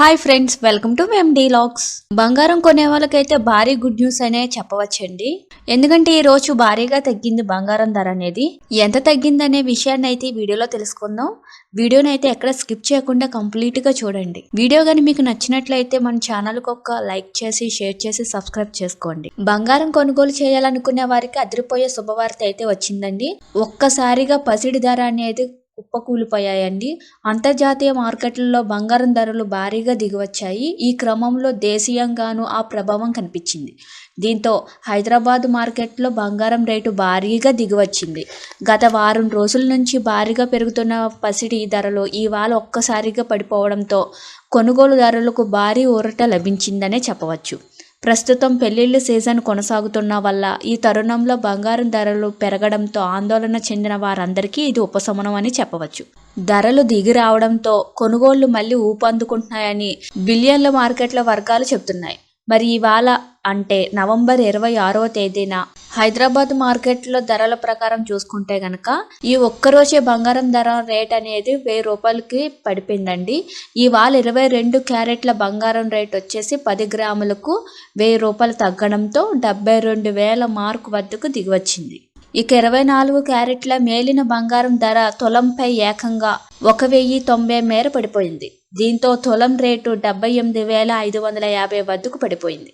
Hi friends welcome to మేమ్ deluxe బంగారం కొనే వాళ్ళకైతే భారీ గుడ్ న్యూస్ అనే చెప్పవచ్చండి. ఎందుకంటే ఈ రోజు భారీగా తగ్గింది బంగారం ధర అనేది. ఎంత తగ్గిందనే విషయాన్ని అయితే ఈ వీడియోలో తెలుసుకుందాం. వీడియోని అయితే ఎక్కడ స్కిప్ చేయకుండా కంప్లీట్గా చూడండి. వీడియో కానీ మీకు నచ్చినట్లయితే మన ఛానల్కి ఒక లైక్ చేసి షేర్ చేసి సబ్స్క్రైబ్ చేసుకోండి. బంగారం కొనుగోలు చేయాలనుకునే వారికి అదిరిపోయే శుభవార్త అయితే వచ్చిందండి. ఒక్కసారిగా పసిడి ధర అనేది కుప్పకూలిపోయాయండి. అంతర్జాతీయ మార్కెట్లలో బంగారం ధరలు భారీగా దిగివచ్చాయి. ఈ క్రమంలో దేశీయంగానూ ఆ ప్రభావం కనిపించింది. దీంతో హైదరాబాద్ మార్కెట్లో బంగారం రేటు భారీగా దిగివచ్చింది. గత వారం రోజుల నుంచి భారీగా పెరుగుతున్న పసిడి ధరలు ఇవాళ ఒక్కసారిగా పడిపోవడంతో కొనుగోలుదారులకు భారీ ఊరట లభించిందనే చెప్పవచ్చు. ప్రస్తుతం పెళ్ళిళ్ళ సీజన్ కొనసాగుతున్న వల్ల ఈ తరుణంలో బంగారం ధరలు పెరగడంతో ఆందోళన చెందిన వారందరికీ ఇది ఉపశమనం అని చెప్పవచ్చు. ధరలు దిగి రావడంతో కొనుగోళ్ళు మళ్ళీ ఊపందుకుంటున్నాయని బిలియన్ల మార్కెట్ల వర్గాలు చెబుతున్నాయి. మరి ఇవాళ అంటే నవంబర్ ఇరవై ఆరవ తేదీన హైదరాబాద్ మార్కెట్లో ధరల ప్రకారం చూసుకుంటే గనక ఈ ఒక్కరోజే బంగారం ధర రేట్ అనేది వెయ్యి రూపాయలకి పడిపోయిందండి. ఇవాళ ఇరవై రెండు క్యారెట్ల బంగారం రేట్ వచ్చేసి పది గ్రాములకు వెయ్యి రూపాయలు తగ్గడంతో డెబ్బై రెండు వేల మార్కు వద్దకు దిగివచ్చింది. ఇక ఇరవై నాలుగు క్యారెట్ల మేలిన బంగారం ధర తులంపై ఏకంగా ఒక వెయ్యి తొంభై మేర పడిపోయింది. దీంతో తులం రేటు డెబ్బై ఎనిమిది వేల ఐదు వందల యాభై వద్దకు పడిపోయింది.